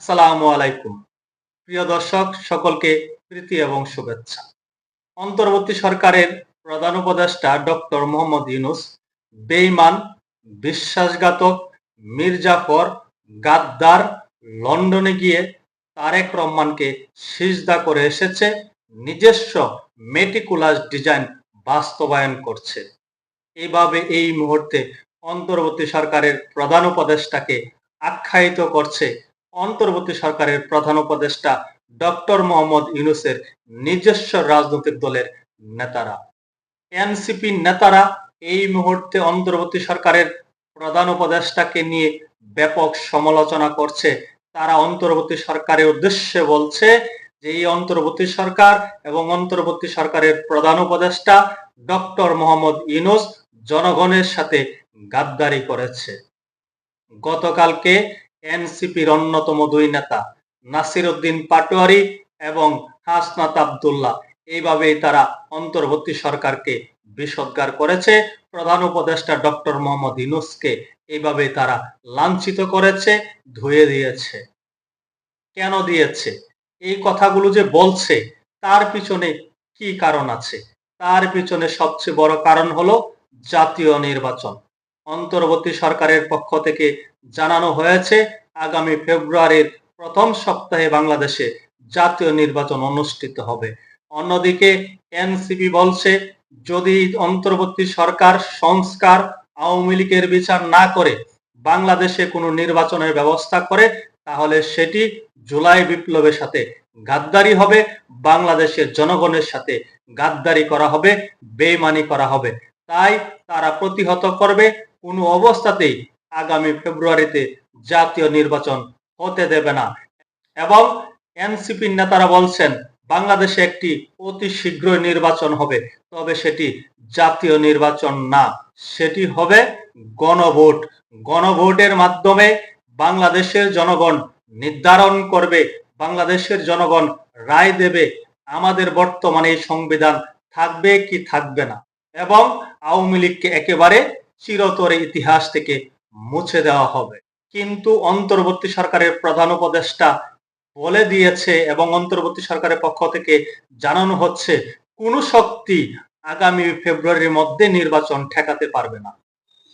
আসসালামু আলাইকুম। প্রিয় দর্শক, সকলকে প্রীতি এবং শুভেচ্ছা। অন্তর্বর্তী সরকারের প্রধান উপদেষ্টা ডক্টর মোহাম্মদ ইউনুস বেইমান বিশ্বাসঘাতক মির্জাফর গাদ্দার লন্ডনে গিয়ে তারেক রহমানকে সিজদা করে এসেছে, নিজস্ব মেটিকুলাস ডিজাইন বাস্তবায়ন করছে। এইভাবে এই মুহূর্তে অন্তর্বর্তী সরকারের প্রধান উপদেষ্টাকে আখ্যায়িত করছে অন্তর্বর্তী সরকারের প্রধান উপদেষ্টা ডক্টর মোহাম্মদ ইউনুসের নিজস্ব রাজনৈতিক দলের নেতারা। এনসিপি নেতারা এই মুহূর্তে অন্তর্বর্তী সরকারের প্রধান উপদেষ্টাকে নিয়ে ব্যাপক সমালোচনা করছে। তারা অন্তর্বর্তী সরকারের উদ্দেশ্যে বলছে যে, এই অন্তর্বর্তী সরকার এবং অন্তর্বর্তী সরকারের প্রধান উপদেষ্টা ডক্টর মোহাম্মদ ইউনুস জনগণের সাথে গাদ্দারি করেছে। গতকালকে এনসিপির অন্যতম দুই নেতা নাসির উদ্দিন পাটোয়ারি এবং হাসনাত আবদুল্লাহ। এইভাবেই তারা অন্তর্বর্তী সরকারকে বিষোদ্গার করেছে। প্রধান উপদেষ্টা ডক্টর মোহাম্মদ ইনুসকে এইভাবে তারা লাঞ্ছিত করেছে, ধুয়ে দিয়েছে। কেন দিয়েছে? এই কথাগুলো যে বলছে, তার পিছনে কি কারণ আছে? তার পিছনে সবচেয়ে বড় কারণ হলো জাতীয় নির্বাচন। অন্তর্বর্তী সরকারের পক্ষ থেকে জানানো হয়েছে, আগামী ফেব্রুয়ারির প্রথম সপ্তাহে বাংলাদেশে জাতীয় নির্বাচন অনুষ্ঠিত হবে। অন্যদিকে এনসিপি বলছে, যদি অন্তর্বর্তী সরকার সংস্কার, আওয়ামী লীগের বিচার না করে বাংলাদেশে কোনো নির্বাচনের ব্যবস্থা করে, তাহলে সেটি জুলাই বিপ্লবের সাথে গাদ্দারি হবে, বাংলাদেশের জনগণের সাথে গাদ্দারি করা হবে, বেইমানি করা হবে। তাই তারা প্রতিহত করবে, কোনো অবস্থাতেই আগামী ফেব্রুয়ারিতে জাতীয় নির্বাচন হতে দেবে না। এবং এনসিপির নেতারা বলছেন, বাংলাদেশে একটি অতি শীঘ্রই নির্বাচন হবে, তবে সেটি জাতীয় নির্বাচন না, সেটি হবে গণভোট। গণভোটের মাধ্যমে বাংলাদেশের জনগণ নির্ধারণ করবে, বাংলাদেশের জনগণ রায় দেবে, আমাদের বর্তমানে এই সংবিধান থাকবে কি থাকবে না। এবং আওয়ামী লীগকে একেবারে চিরতরে ইতিহাস থেকে মুছে দেওয়া হবে। কিন্তু অন্তর্বর্তী সরকারের প্রধান উপদেষ্টা বলে দিয়েছে এবং অন্তর্বর্তী সরকারের পক্ষ থেকে জানানো হচ্ছে, কোন শক্তি আগামী ফেব্রুয়ারির মধ্যে নির্বাচন ঠেকাতে পারবে না।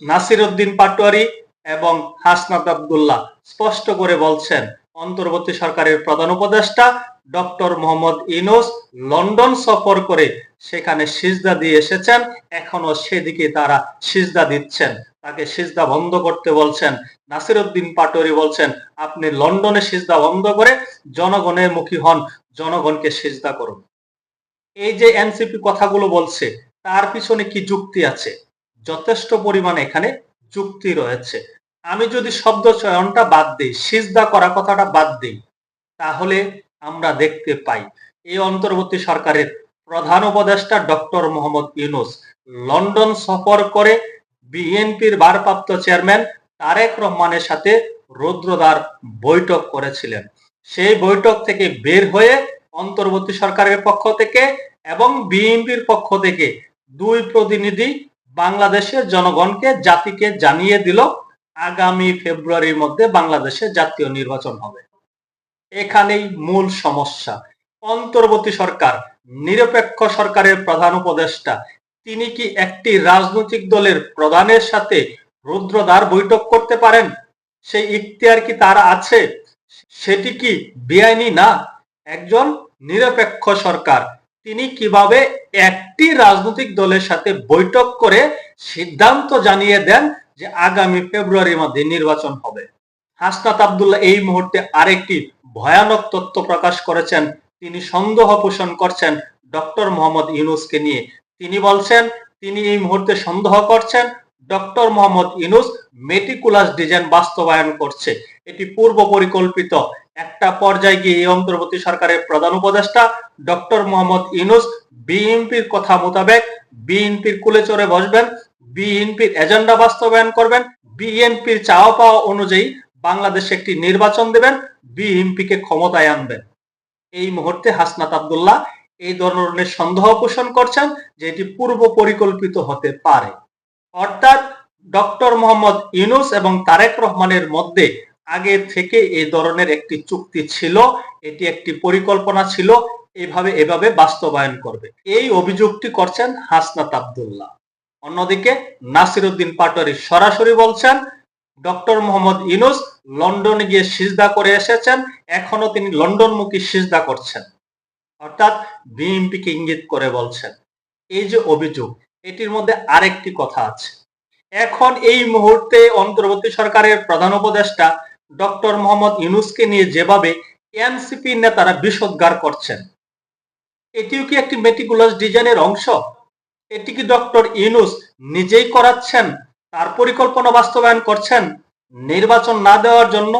নাসির উদ্দিন পাটোয়ারি এবং হাসনাত আবদুল্লাহ স্পষ্ট করে বলছেন অন্তর্বর্তী সরকারের প্রধান উপদেষ্টা ডক্টর মোহাম্মদ ইনুস লন্ডন সফর করে সেখানে সিজদা দিয়ে এসেছেন। এখনও সেদিকে তারা সিজদা দিচ্ছেন। তাকে সিজদা বন্ধ করতে বলছেন। নাসির উদ্দিন পাটোয়ারি বলছেন, আপনি লন্ডনে সিজদা বন্ধ করে জনগণের মুখী হন। জনগণকে সিজদা করুন। এই যে এনসিপি কথাগুলো বলছে, তার পিছনে কি যুক্তি আছে? যথেষ্ট পরিমাণে এখানে যুক্তি রয়েছে। আমি যদি শব্দ চয়নটা বাদ দিই, সিজদা করা কথাটা বাদ দিই, তাহলে আমরা দেখতে পাই এই অন্তর্বর্তী সরকারের প্রধান উপদেষ্টা ডক্টর মোহাম্মদ ইউনুস লন্ডন সফর করে বিএনপির ভারপ্রাপ্ত চেয়ারম্যান তারেক রহমানের সাথে রুদ্রদার বৈঠক করেছিলেন। সেই বৈঠক থেকে বের হয়ে অন্তর্বর্তী সরকারের পক্ষ থেকে এবং বিএনপির পক্ষ থেকে দুই প্রতিনিধি বাংলাদেশের জনগণকে জাতিকে জানিয়ে দিল আগামী ফেব্রুয়ারির মধ্যে বাংলাদেশে জাতীয় নির্বাচন হবে। এখানেই মূল সমস্যা। অন্তর্বর্তী সরকার, নিরপেক্ষ সরকারের প্রধান উপদেষ্টা, তিনি কি একটি রাজনৈতিক দলের প্রধানের সাথে রুদ্রদ্বার বৈঠক করতে পারেন? সেই ইখতিয়ার কি তার আছে? সেটি কি বেআইনি না? একজন নিরপেক্ষ সরকার, তিনি কীভাবে একটি রাজনৈতিক দলের সাথে বৈঠক করে সিদ্ধান্ত জানিয়ে দেন যে আগামী ফেব্রুয়ারির মধ্যে নির্বাচন হবে। হাসনাত আবদুল্লাহ এই মুহূর্তে আরেকটি ভয়ানক তথ্য প্রকাশ করেছেন। তিনি সন্দেহ পোষণ করছেন ডক্টর মোহাম্মদ ইউনুসকে নিয়ে। তিনি বলছেন, তিনি এই মুহূর্তে সন্দেহ করছেন, doctor Muhammad Yunus meticulous design বাস্তবায়ন করছে। এটি পূর্ব পরিকল্পিত। একটা পর্যায়ে গিয়ে এই অন্তর্বর্তী সরকারের প্রধান উপদেষ্টা ডক্টর মোহাম্মদ ইউনুস বিএনপির কথা মোতাবেক বিএনপির কুলে চড়ে বসবেন। বিএনপির এজেন্ডা বাস্তবায়ন করবেন, বিএনপির চাওয়া পাওয়া অনুযায়ী বাংলাদেশে একটি নির্বাচন দেবেন, বিএনপিকে ক্ষমতায় আনবেন। এই মুহূর্তে হাসনাত আবদুল্লাহ এই ধরনের সন্দেহ পোষণ করছেন যে এটি পূর্ব পরিকল্পিত হতে পারে। অর্থাৎ ডক্টর মোহাম্মদ ইউনুস এবং তারেক রহমানের মধ্যে আগে থেকে এই ধরনের একটি চুক্তি ছিল, এটি একটি পরিকল্পনা ছিল, এভাবে এভাবে বাস্তবায়ন করবে। এই অভিযোগটি করছেন হাসনাত আবদুল্লাহ। অন্যদিকে নাসিরুদ্দিন পাটোয়ারি সরাসরি বলছেন, ডক্টর মোহাম্মদ ইনুস লন্ডনে গিয়ে সিজদা করে এসেছেন এখনও তিনি লন্ডনমুখী সিজদা করছেন। অর্থাৎ বিএনপিকে ইঙ্গিত করে বলছেন। এই যে অভিযোগ, এটির মধ্যে আরেকটি কথা আছে। এখন এই মুহূর্তে অন্তর্বর্তী সরকারের প্রধান উপদেষ্টা ডক্টর মোহাম্মদ ইউনুসকে নিয়ে যেভাবে এনসিপি নেতারা বিষোদ্গার করছেন, এটিও কি একটি মেটিকুলাস ডিজাইনের অংশ? এটি কি ডক্টর ইউনুস নিজেই করাচ্ছেন? তার পরিকল্পনা বাস্তবায়ন করছেন? নির্বাচন না দেওয়ার জন্য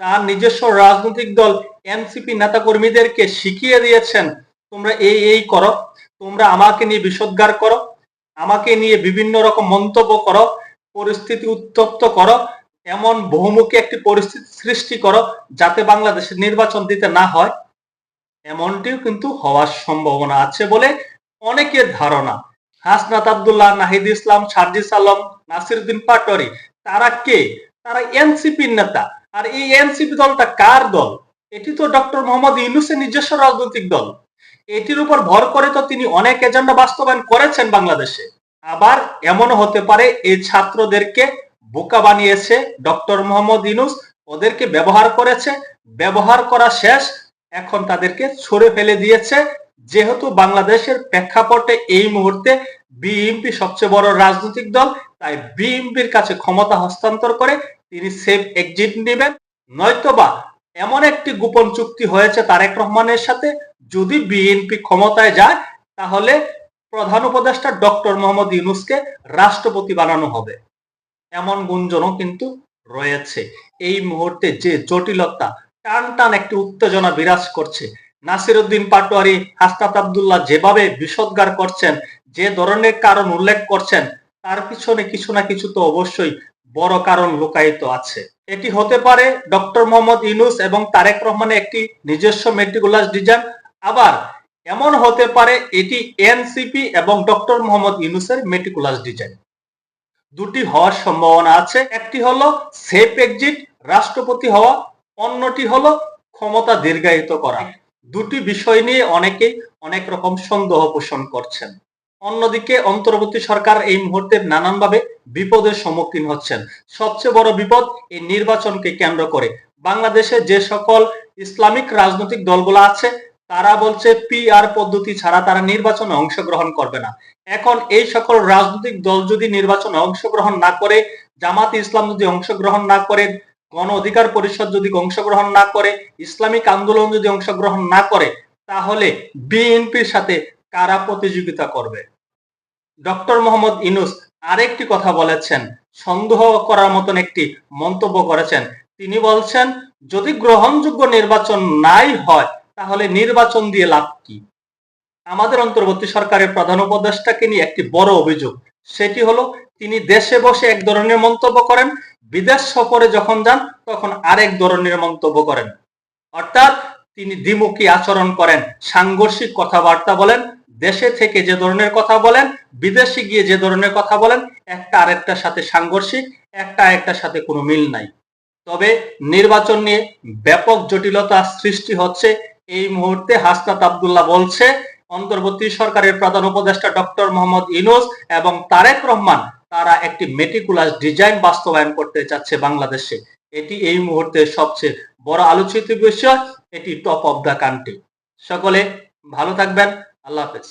তার নিজস্ব রাজনৈতিক দল এনসিপি নেতাকর্মীদেরকে শিখিয়ে দিয়েছেন, তোমরা এই এই করো, তোমরা আমাকে নিয়ে বিষোদ্গার করো, আমাকে নিয়ে বিভিন্ন রকম মন্তব্য করো, পরিস্থিতি উত্তপ্ত করো, এমন বহুমুখী একটি পরিস্থিতি সৃষ্টি করো যাতে বাংলাদেশে নির্বাচন দিতে না হয়। এমনটিও কিন্তু হওয়ার সম্ভাবনা আছে বলে অনেকের ধারণা। হাসনাত আবদুল্লাহ নাহিদ ইসলাম, সার্জিস আলম, নাসিরুদ্দিন পাটোয়ারি, তারা কে? তারা এনসিপির নেতা। আর এই এনসিপি দলটা কার দল? এটি তো ডক্টর মোহাম্মদ ইউনুসের নিজস্ব রাজনৈতিক দল। এটির উপর ভর করে তো তিনি অনেক এজেন্ডা বাস্তবায়ন করেছেন বাংলাদেশে। আবার এমনও হতে পারে এই ছাত্রদেরকে বোকা বানিয়েছে ডক্টর মোহাম্মদ ইউনুস, ওদেরকে ব্যবহার করেছে। ব্যবহার করা শেষ, এখন তাদেরকে ছড়ে ফেলে দিয়েছে যেহেতু বাংলাদেশের প্রেক্ষাপটে এই মুহূর্তে বিএনপি সবচেয়ে বড় রাজনৈতিক দল, তাই বিএনপির কাছে ক্ষমতা হস্তান্তর করে তিনি সেফ এক্সিট নেবেন। নয়তোবা এমন একটি গোপন চুক্তি হয়েছে তারেক রহমানের সাথে, যদি বিএনপি ক্ষমতায় যায়, তাহলে প্রধান উপদেষ্টা ডক্টর মোহাম্মদ ইউনুসকে রাষ্ট্রপতি বানানো হবে। এমন গুঞ্জনও কিন্তু রয়েছে। এই মুহূর্তে যে জটিলতা টান টান একটি উত্তেজনা বিরাজ করছে নাসিরুদ্দিন পাটোয়ারি, হাসনাত আবদুল্লাহ যেভাবে বিষোদ্গার করছেন, যে ধরনের কারণ উল্লেখ করছেন, তার পিছনে কিছু না কিছু তো অবশ্যই বড় কারণ লুকায়িত আছে। এটি হতে পারে ডক্টর মোহাম্মদ ইনুস এবং তারেক রহমানের একটি নিজস্ব মেট্রিকুলাস ডিজাইন। আবার এমন হতে পারে এটি এনসিপি এবং ডক্টর মোহাম্মদ ইউনুসের মেট্রিকুলাস ডিজাইন। দুটি হওয়ার সম্ভাবনা আছে। একটি হলো সেফ এক্সিট, রাষ্ট্রপতি হওয়া, অন্যটি হলো ক্ষমতা দীর্ঘায়িত করা। দুটি বিষয় নিয়ে অনেকে অনেক রকম সন্দেহ পোষণ করছেন। অন্যদিকে অন্তর্বর্তী সরকার এই মুহূর্তে নানানভাবে বিপদের সম্মুখীন হচ্ছেন। সবচেয়ে বড় বিপদ এই নির্বাচনকে কেন্দ্র করে। বাংলাদেশে যে সকল ইসলামিক রাজনৈতিক দলগুলো আছে, তারা বলছে পিআর পদ্ধতি ছাড়া তারা নির্বাচনে অংশগ্রহণ করবে না। এখন এই সকল রাজনৈতিক দল যদি নির্বাচনে অংশগ্রহণ না করে, জামাত ইসলাম যদি অংশগ্রহণ না করে গণ অধিকার পরিষদ যদি অংশগ্রহণ না করে, ইসলামিক আন্দোলন যদি অংশগ্রহণ না করে, তাহলে বিএনপির সাথে কারা প্রতিযোগিতা করবে? ডক্টর মোহাম্মদ ইনুস আরেকটি কথা বলেছেন, সন্দেহ করার মতন একটি মন্তব্য করেছেন। তিনি বলছেন, যদি গ্রহণযোগ্য নির্বাচন নাই হয়, তাহলে নির্বাচন দিয়ে লাভ কি? আমাদের অন্তর্বর্তী সরকারের প্রধান উপদেষ্টাকে নিয়ে একটি বড় অভিযোগ। সেটি হলো তিনি দেশে বসে এক ধরনের মন্তব্য করেন, বিদেশ সফরে যখন যান, তখন আরেক ধরনের মন্তব্য করেন। অর্থাৎ তিনি দ্বিমুখী আচরণ করেন, সাংঘর্ষিক কথাবার্তা বলেন, দেশে থেকে যে ধরনের কথা বলেন, বিদেশে গিয়ে যে ধরনের কথা বলেন, একটা আরেকটার সাথে সাংঘর্ষিক, একটা আরেকটার সাথে কোনো মিল নাই। তবে নির্বাচন নিয়ে ব্যাপক জটিলতা সৃষ্টি হচ্ছে। এই মুহূর্তে হাসনাত আবদুল্লাহ বলছে, অন্তর্বর্তী সরকারের প্রধান উপদেষ্টা ডক্টর মোহাম্মদ ইনুস এবং তারেক রহমান তারা একটি মেটিকুলাস ডিজাইন বাস্তবায়ন করতে চাচ্ছে বাংলাদেশে। এটি এই মুহূর্তে সবচেয়ে বড় আলোচিত বিষয়, এটি টপ অফ দ্য কান্ট্রি সকলে ভালো থাকবেন, আল্লাহ হাফেজ।